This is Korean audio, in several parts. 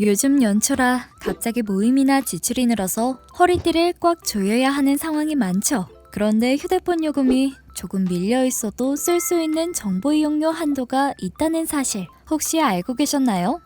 요즘 연초라 갑자기 모임이나 지출이 늘어서 허리띠를 꽉 조여야 하는 상황이 많죠. 그런데 휴대폰 요금이 조금 밀려 있어도 쓸 수 있는 정보 이용료 한도가 있다는 사실 혹시 알고 계셨나요?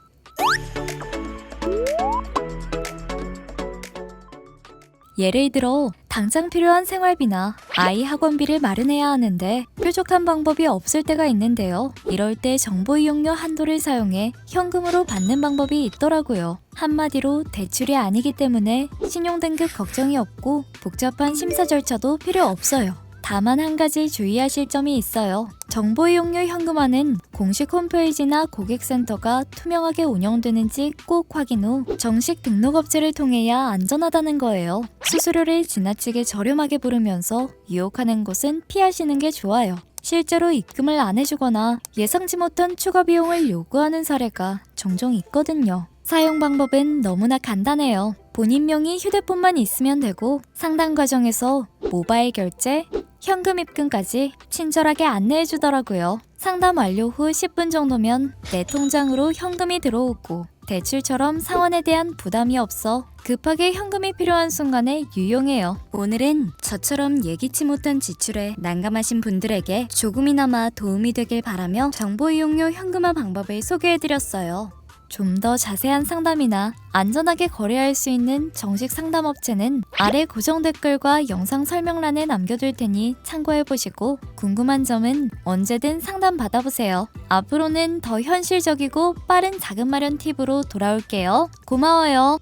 예를 들어 당장 필요한 생활비나 아이 학원비를 마련해야 하는데 뾰족한 방법이 없을 때가 있는데요. 이럴 때 정보 이용료 한도를 사용해 현금으로 받는 방법이 있더라고요. 한마디로 대출이 아니기 때문에 신용등급 걱정이 없고 복잡한 심사 절차도 필요 없어요. 다만 한 가지 주의하실 점이 있어요. 정보 이용료 현금화는 공식 홈페이지나 고객센터가 투명하게 운영되는지 꼭 확인 후 정식 등록 업체를 통해야 안전하다는 거예요. 수수료를 지나치게 저렴하게 부르면서 유혹하는 곳은 피하시는 게 좋아요. 실제로 입금을 안 해주거나 예상치 못한 추가 비용을 요구하는 사례가 종종 있거든요. 사용 방법은 너무나 간단해요. 본인 명의 휴대폰만 있으면 되고 상담 과정에서 모바일 결제, 현금 입금까지 친절하게 안내해 주더라고요. 상담 완료 후 10분 정도면 내 통장으로 현금이 들어오고 대출처럼 상환에 대한 부담이 없어 급하게 현금이 필요한 순간에 유용해요. 오늘은 저처럼 예기치 못한 지출에 난감하신 분들에게 조금이나마 도움이 되길 바라며 정보 이용료 현금화 방법을 소개해 드렸어요. 좀 더 자세한 상담이나 안전하게 거래할 수 있는 정식 상담 업체는 아래 고정 댓글과 영상 설명란에 남겨둘 테니 참고해 보시고 궁금한 점은 언제든 상담 받아보세요. 앞으로는 더 현실적이고 빠른 자금 마련 팁으로 돌아올게요. 고마워요.